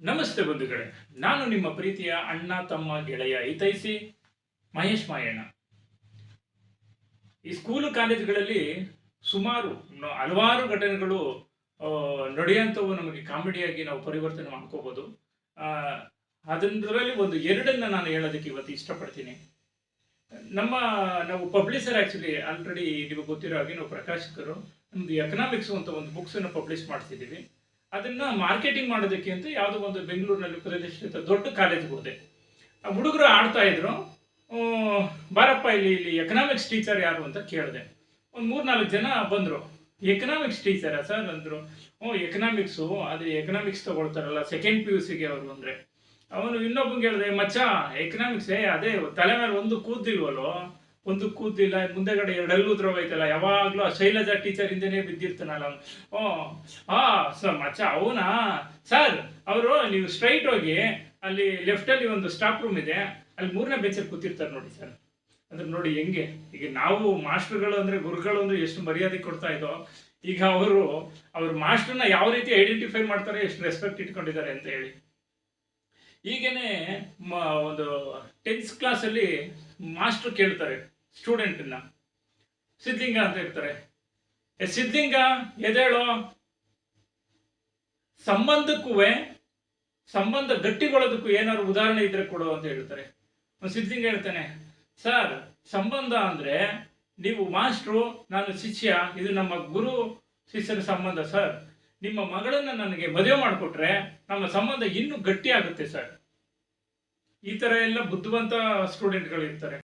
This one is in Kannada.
ನಮಸ್ತೆ ಬಂಧುಗಳೇ, ನಾನು ನಿಮ್ಮ ಪ್ರೀತಿಯ ಅಣ್ಣ, ತಮ್ಮ, ಗೆಳೆಯ ಹಿತೈಸಿ ಮಹೇಶ್ ಮಾಯಣ್ಣ. ಈ ಸ್ಕೂಲು ಕಾಲೇಜುಗಳಲ್ಲಿ ಸುಮಾರು ಹಲವಾರು ಘಟನೆಗಳು ನಡೆಯುವಂಥವು ನಮಗೆ ಕಾಮಿಡಿಯಾಗಿ ನಾವು ಪರಿವರ್ತನೆ ಮಾಡ್ಕೋಬೋದು. ಅದರಲ್ಲಿ ಒಂದು ಎರಡನ್ನ ನಾನು ಹೇಳೋದಕ್ಕೆ ಇವತ್ತು ಇಷ್ಟಪಡ್ತೀನಿ. ನಮ್ಮ, ನಾವು ಪಬ್ಲಿಷರ್ ಆ್ಯಕ್ಚುಲಿ ಆಲ್ರೆಡಿ ನಿಮಗೆ ಗೊತ್ತಿರೋ ಹಾಗೆ ನಾವು ಪ್ರಕಾಶಕರು, ನಮ್ದು ಎಕನಾಮಿಕ್ಸ್ ಅಂತ ಒಂದು ಬುಕ್ಸನ್ನು ಪಬ್ಲಿಷ್ ಮಾಡ್ತಿದ್ದೀವಿ. ಅದನ್ನ ಮಾರ್ಕೆಟಿಂಗ್ ಮಾಡೋದಕ್ಕೆ ಅಂತ ಯಾವುದೋ ಒಂದು ಬೆಂಗಳೂರಿನಲ್ಲಿ ಪ್ರತಿಷ್ಠಿತ ದೊಡ್ಡ ಕಾಲೇಜ್ಗೆ ಹೋದೆ. ಆ ಹುಡುಗರು ಆಡ್ತಾ ಇದ್ರು. ಬಾರಪ್ಪ ಇಲ್ಲಿ ಇಲ್ಲಿ ಎಕನಾಮಿಕ್ಸ್ ಟೀಚರ್ ಯಾರು ಅಂತ ಕೇಳಿದೆ. ಒಂದು ಮೂರ್ನಾಲ್ಕು ಜನ ಬಂದರು. ಎಕನಾಮಿಕ್ಸ್ ಟೀಚರಾ ಸರ್ ಅಂದರು. ಓ ಎಕನಾಮಿಕ್ಸು ಅದು ಎಕನಾಮಿಕ್ಸ್ ತಗೊಳ್ತಾರಲ್ಲ ಸೆಕೆಂಡ್ ಪಿ ಯು ಸಿಗೆ ಅವರು ಅಂದರೆ. ಅವನು ಇನ್ನೊಬ್ಬಂಗೆ ಹೇಳಿದೆ, ಮಚ್ಚ ಎಕನಾಮಿಕ್ಸ್ ಏ, ಅದೇ, ತಲೆ ಮೇಲೆ ಒಂದು ಕೂದಿಲ್ವಲ್ಲೋ ಒಂದು ಕೂದಿಲ್ಲ ಮುಂದೆಗಡೆ ಎರಡೆಲ್ಲೂ ಐತಲ್ಲ, ಯಾವಾಗಲೂ ಆ ಶೈಲಜಾ ಟೀಚರ್ ಹಿಂದೆನೇ ಬಿದ್ದಿರ್ತಾನಲ್ಲ ಓ ಹಾ ಸರ್ ಮಚ್ಚ, ಅವನಾ? ಸರ್ ಅವರು ನೀವು ಸ್ಟ್ರೈಟ್ ಹೋಗಿ ಅಲ್ಲಿ ಲೆಫ್ಟಲ್ಲಿ ಒಂದು ಸ್ಟಾಫ್ ರೂಮ್ ಇದೆ, ಅಲ್ಲಿ ಮೂರನೇ ಬೆಂಚಲ್ಲಿ ಕೂತಿರ್ತಾರೆ ನೋಡಿ ಸರ್ ಅಂದ್ರೆ ನೋಡಿ ಹೆಂಗೆ, ಈಗ ನಾವು ಮಾಸ್ಟರ್ಗಳು ಅಂದ್ರೆ ಗುರುಗಳು ಅಂದರೆ ಎಷ್ಟು ಮರ್ಯಾದೆ ಕೊಡ್ತಾ ಇದ್ದೋ ಈಗ ಅವರು, ಅವ್ರ ಮಾಸ್ಟರ್ನ ಯಾವ ರೀತಿ ಐಡೆಂಟಿಫೈ ಮಾಡ್ತಾರೆ, ಎಷ್ಟು ರೆಸ್ಪೆಕ್ಟ್ ಇಟ್ಕೊಂಡಿದ್ದಾರೆ ಅಂತ ಹೇಳಿ. ಈಗೇನೆ ಒಂದು ಟೆಂತ್ ಕ್ಲಾಸಲ್ಲಿ ಮಾಸ್ಟರ್ ಕೇಳ್ತಾರೆ. ಸ್ಟೂಡೆಂಟನ್ನ ಸಿದ್ಲಿಂಗ ಅಂತ ಇರ್ತಾರೆ ಎ ಸಿದ್ಲಿಂಗ ಎದೇಳೋ ಸಂಬಂಧಕ್ಕೂ ಸಂಬಂಧ ಗಟ್ಟಿಗೊಳ್ಳೋದಕ್ಕೂ ಏನಾದ್ರು ಉದಾಹರಣೆ ಇದ್ರೆ ಕೊಡು ಅಂತ ಹೇಳ್ತಾರೆ. ಸಿದ್ಧಿಂಗ ಹೇಳ್ತಾನೆ, ಸರ್, ಸಂಬಂಧ ಅಂದ್ರೆ ನೀವು ಮಾಸ್ಟ್ರು ನಾನು ಶಿಷ್ಯ, ಇದು ನಮ್ಮ ಗುರು ಶಿಷ್ಯನ ಸಂಬಂಧ, ಸರ್. ನಿಮ್ಮ ಮಗಳನ್ನ ನನಗೆ ಮದುವೆ ಮಾಡಿಕೊಟ್ರೆ ನಮ್ಮ ಸಂಬಂಧ ಇನ್ನೂ ಗಟ್ಟಿ ಆಗುತ್ತೆ ಸರ್. ಈ ತರ ಎಲ್ಲ ಬುದ್ಧಿವಂತ ಸ್ಟೂಡೆಂಟ್ಗಳು ಇರ್ತಾರೆ.